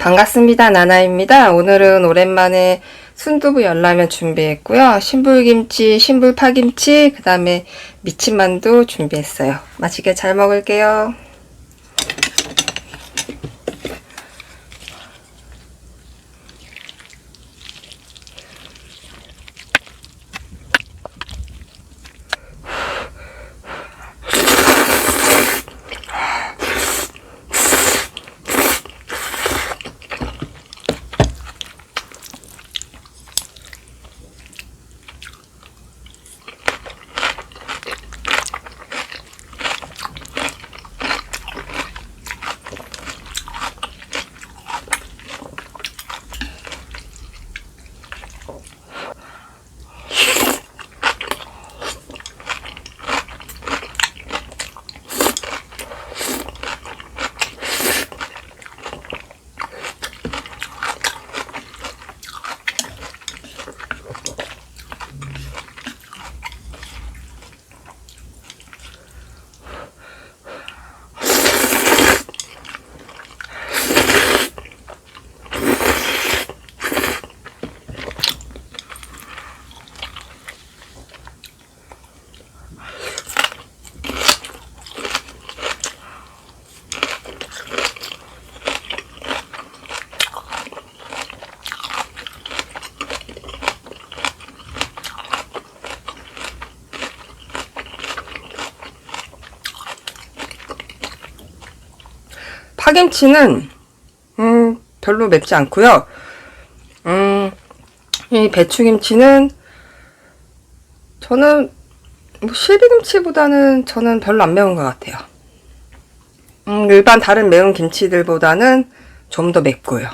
반갑습니다. 나나입니다. 오늘은 오랜만에 순두부 열라면 준비했고요. 신불김치, 신불파김치, 그 다음에 미친만두 준비했어요. 맛있게 잘 먹을게요. 파김치는 음, 별로 맵지 않고요. 음, 이 배추김치는 저는 뭐 실비김치보다는 저는 별로 안 매운 것 같아요. 음, 일반 다른 매운 김치들보다는 좀 더 맵고요.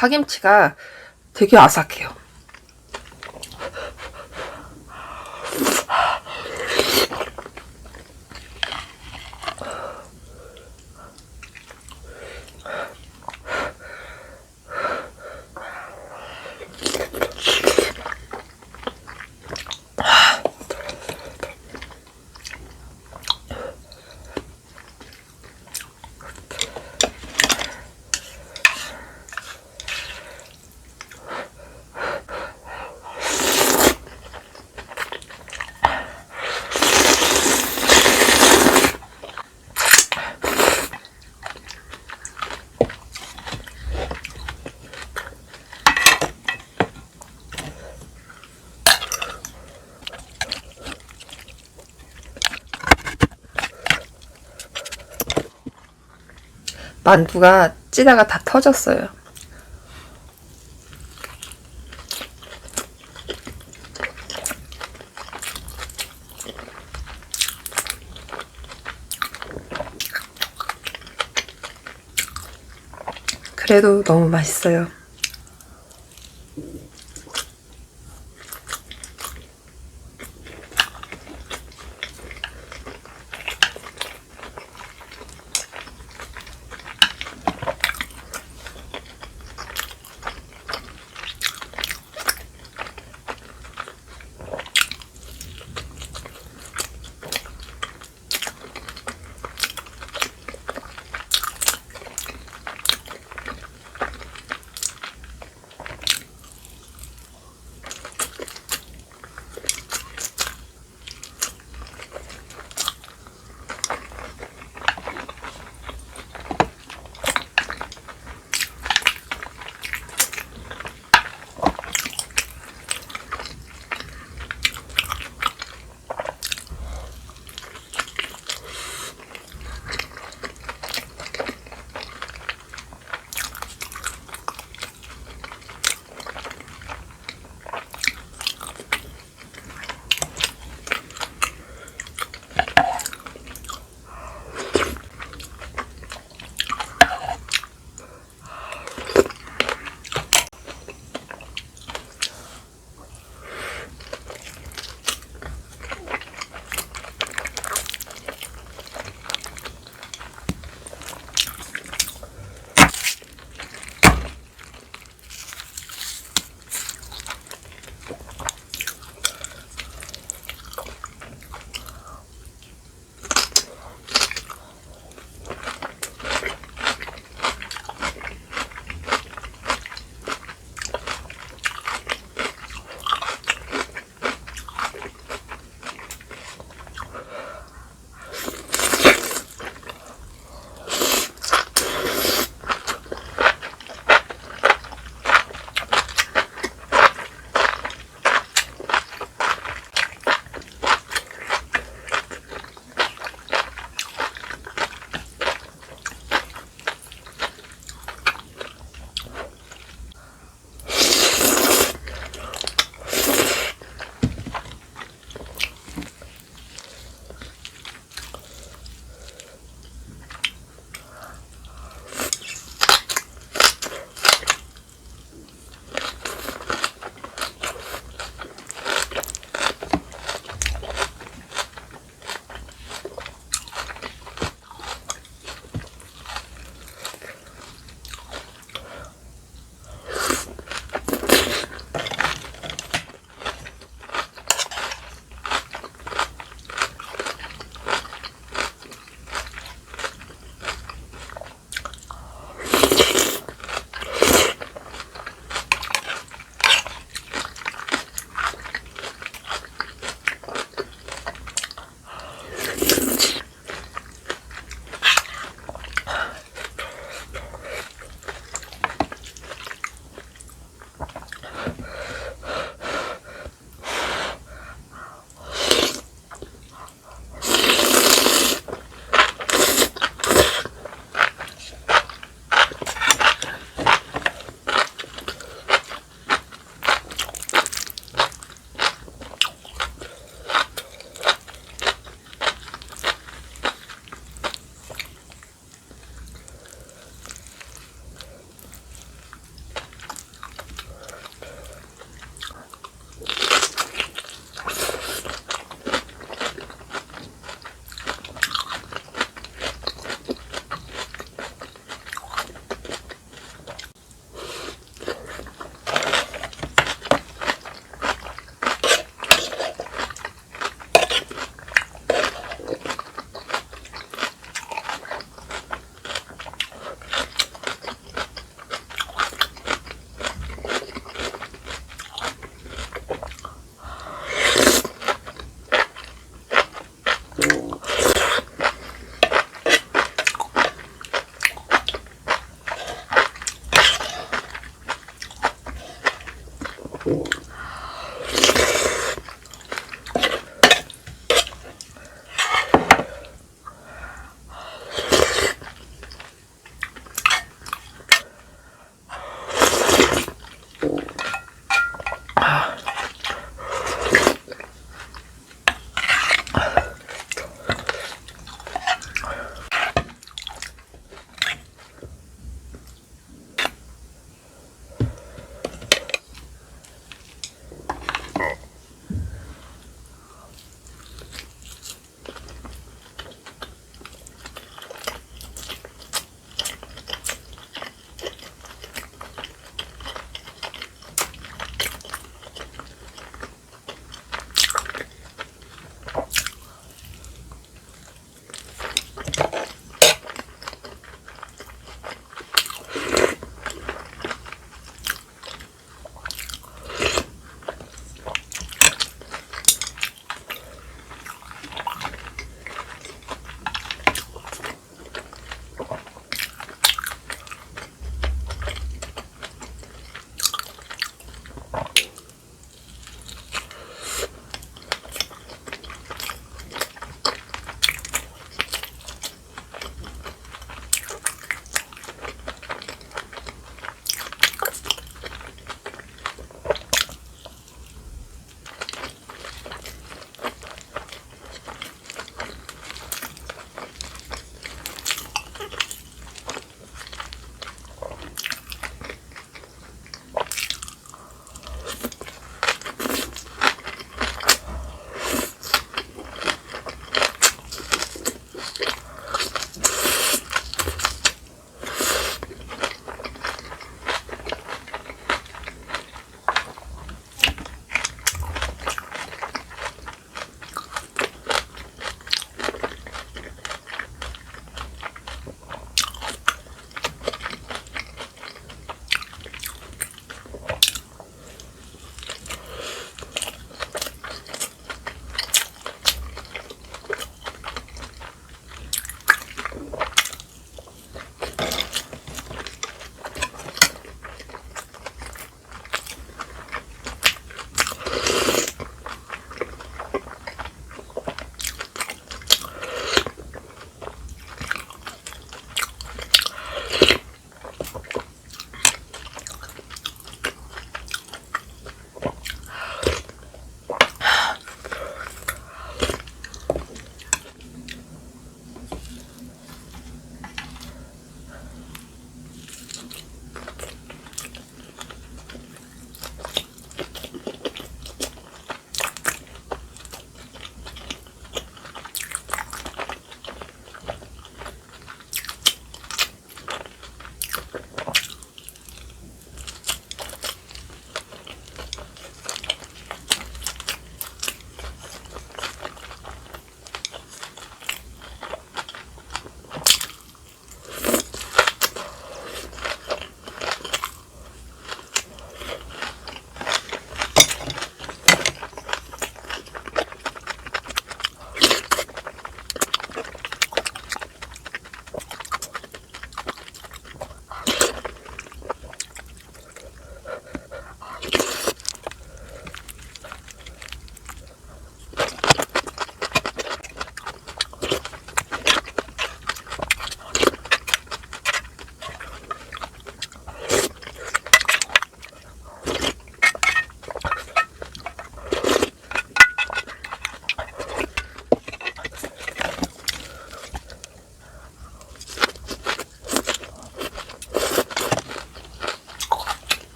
파김치가 되게 아삭해요. 만두가 찌다가 다 터졌어요. 그래도 너무 맛있어요.